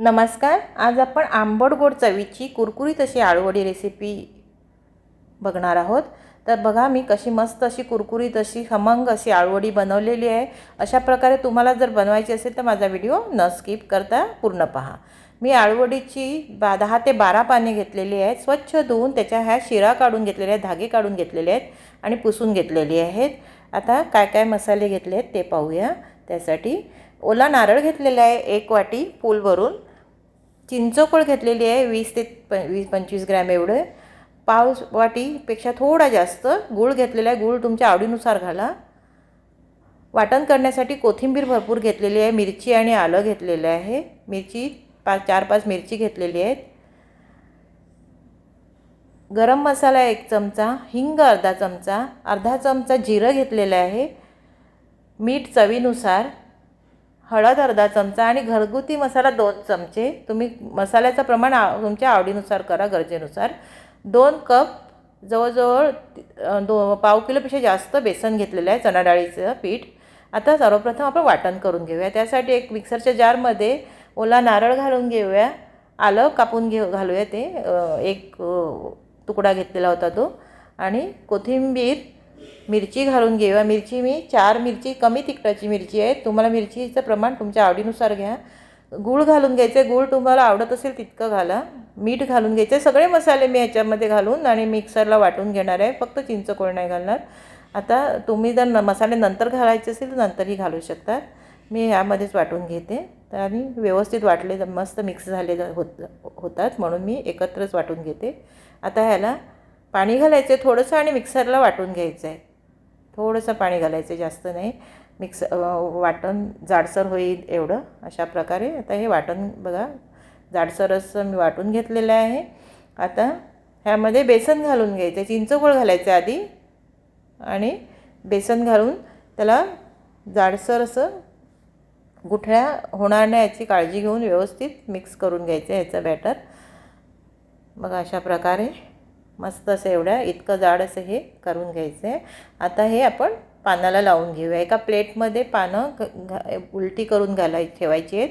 नमस्कार आज आपण आंबट गोड चवीची कुरकुरीत अशी आळूवडी रेसिपी बघणार आहोत. तर बघा मी कशी मस्त अशी कुरकुरीत अशी खमंग अशी आळूवडी बनवलेली आहे. अशा प्रकारे तुम्हाला जर बनवायची असेल तर माझा व्हिडिओ न स्किप करता पूर्ण पहा. मी आळूवडीची बा दहा ते बारा पाने घेतलेली आहेत. स्वच्छ धुवून त्याच्या ह्या शिरा काढून घेतलेल्या आहेत धागे काढून घेतलेले आहेत आणि पुसून घेतलेली आहेत. आता काय काय मसाले घेतले आहेत ते पाहूया. त्यासाठी ओला नारळ घेतलेला आहे एक वाटी फूल भरून चिंचोकळ घेतलेली आहे वीस ते प वीस पंचवीस ग्रॅम एवढं. पाव वाटीपेक्षा थोडा जास्त गूळ घेतलेला आहे. गूळ तुमच्या आवडीनुसार घाला. वाटण करण्यासाठी कोथिंबीर भरपूर घेतलेली आहे. मिरची आणि आलं घेतलेलं आहे. मिरची पाच चार पाच मिरची घेतलेली आहेत. गरम मसाला एक चमचा हिंग अर्धा चमचा अर्धा चमचा जिरं घेतलेलं आहे. मीठ चवीनुसार हळद अर्धा चमचा आणि घरगुती मसाला दोन चमचे. तुम्ही मसाल्याचं प्रमाण तुमच्या आवडीनुसार करा गरजेनुसार. दोन कप जवळजवळ दो पाव किलोपेक्षा जास्त बेसन घेतलेलं आहे चणा डाळीचं पीठ. आता सर्वप्रथम आपण वाटण करून घेऊया. त्यासाठी एक मिक्सरच्या जारमध्ये ओला नारळ घालून घेऊया. आलं कापून घेऊ घालूया ते. एक तुकडा घेतलेला होता तो. आणि कोथिंबीर मिरची घालून घेऊया मिरची मी चार मिरची कमी तिखटाची मिरची आहे. तुम्हाला मिरचीचं प्रमाण तुमच्या आवडीनुसार घ्या. गूळ घालून घ्यायचे. गूळ तुम्हाला आवडत असेल तितकं घाला. मीठ घालून घ्यायचे. सगळे मसाले मी ह्याच्यामध्ये घालून आणि मिक्सरला वाटून घेणार आहे. फक्त चिंचकोळ नाही घालणार. आता तुम्ही जर न मसाले नंतर घालायचे असेल तर नंतरही घालू शकता मी ह्यामध्येच वाटून घेते. आणि व्यवस्थित वाटले मस्त मिक्स झाले होत होतात म्हणून मी एकत्रच वाटून घेते. आता ह्याला पाणी घालायचं आहे थोडंसं आणि मिक्सरला वाटून घ्यायचं आहे थोडंसं पाणी घालायचं जास्त नाही. मिक्स वाटण जाडसर होईल एवढं अशा प्रकारे. आता हे वाटण बघा जाडसर मी वाटून घेतलेलं आहे. आता ह्यामध्ये बेसन घालून घ्यायचं. चिंचगूळ घालायचं आधी आणि बेसन घालून त्याला जाडसर असं गुठळ्या होणार नाही याची काळजी घेऊन व्यवस्थित मिक्स करून घ्यायचं ह्याचं बॅटर. मग अशा प्रकारे. मस्त असं एवढ्या इतकं जाड असं हे करून घ्यायचं आहे आता हे आपण पानाला लावून घेऊया. एका प्लेटमध्ये पानं घा उलटी करून घालाय ठेवायची आहेत.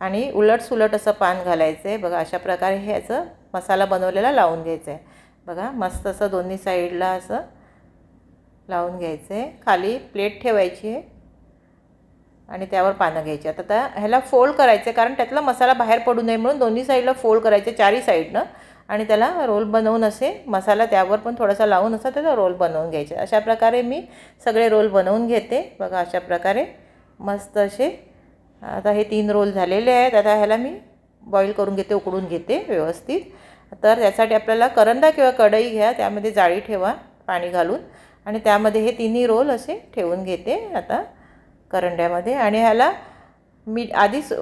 आणि उलटसुलट असं पान घालायचं आहे बघा अशा प्रकारे हे याचं मसाला बनवलेला लावून घ्यायचं आहे बघा मस्त असं दोन्ही साईडला असं लावून घ्यायचं आहे खाली प्लेट ठेवायची आहे. आणि त्यावर पानं घ्यायची आता त्या ह्याला फोल्ड करायचं आहे कारण त्यातला मसाला बाहेर पडू नये म्हणून दोन्ही साईडला फोल्ड करायचे चारही साईडनं. आणि त्याला रोल बनवून असे मसाला त्यावर पण थोडासा लावून असा त्याचा रोल बनवून घ्यायचे. अशा प्रकारे मी सगळे रोल बनवून घेते. बघा अशा प्रकारे मस्त असे. आता हे तीन रोल झालेले आहेत. आता ह्याला मी बॉईल करून घेते उकडून घेते व्यवस्थित. तर त्यासाठी आपल्याला करंदा किंवा कढई घ्या. त्यामध्ये जाळी ठेवा पाणी घालून. आणि त्यामध्ये हे तिन्ही रोल असे ठेवून घेते आता करंड्यामध्ये. आणि ह्याला मी आधीच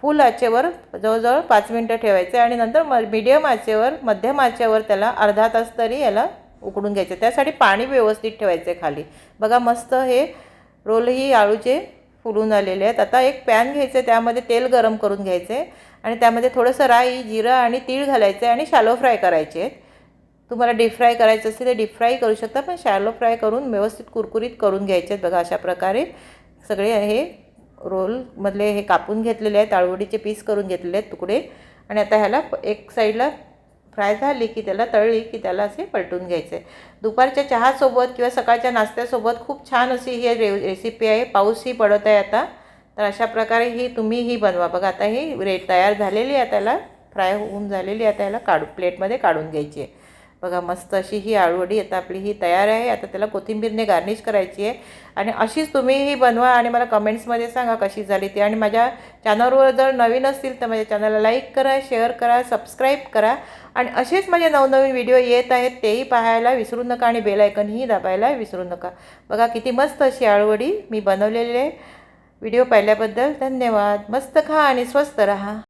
फुल आचेवर जवळजवळ पाच मिनटं ठेवायचे आणि नंतर म मिडियम आचेवर मध्यम आचेवर त्याला अर्धा तास तरी याला उकडून घ्यायचं. त्यासाठी पाणी व्यवस्थित ठेवायचे खाली. बघा मस्त हे रोलही आळूचे फुलून आलेले आहेत. आता एक पॅन घ्यायचे त्यामध्ये तेल गरम करून घ्यायचे आणि त्यामध्ये थोडंसं राई जिरं आणि तीळ घालायचे आणि शॅलो फ्राय करायचे आहेत. तुम्हाला डीप फ्राय करायचं असेल तर डीप फ्राय करू शकता पण शॅलो फ्राय करून व्यवस्थित कुरकुरीत करून घ्यायचे आहेत बघा अशा प्रकारे. सगळे हे रोलमधले हे कापून घेतलेले आहेत ताळवडीचे पीस करून घेतलेले आहेत तुकडे. आणि आता ह्याला एक साईडला फ्राय झाली की त्याला तळली की त्याला असे पलटून घ्यायचे. दुपारच्या चहासोबत किंवा सकाळच्या नाश्त्यासोबत खूप छान अशी ही रे रेसिपी आहे. पाऊसही पडत आहे आता. तर अशा प्रकारे ही तुम्ही ही बनवा. बघा आता ही रेट तयार झालेली आहे. त्याला फ्राय होऊन झालेली आहे. त्याला काढू प्लेटमध्ये काढून घ्यायची आहे. बघा मस्त अशी ही आळूवडी आता आपली ही तयार आहे. आता त्याला कोथिंबीरने गार्निश करायची आहे. आणि अशीच तुम्हीही बनवा आणि मला कमेंट्समध्ये सांगा कशी झाली ती. आणि माझ्या चॅनलवर जर नवीन असतील तर माझ्या चॅनलला लाईक करा शेअर करा सबस्क्राईब करा. आणि असेच माझे नवनवीन व्हिडिओ येत आहेत तेही पाहायला विसरू नका आणि बेलायकनही दाबायला विसरू नका. बघा किती मस्त अशी आळूवडी मी बनवलेली आहे. व्हिडिओ पाहिल्याबद्दल धन्यवाद. मस्त खा आणि स्वस्त रहा.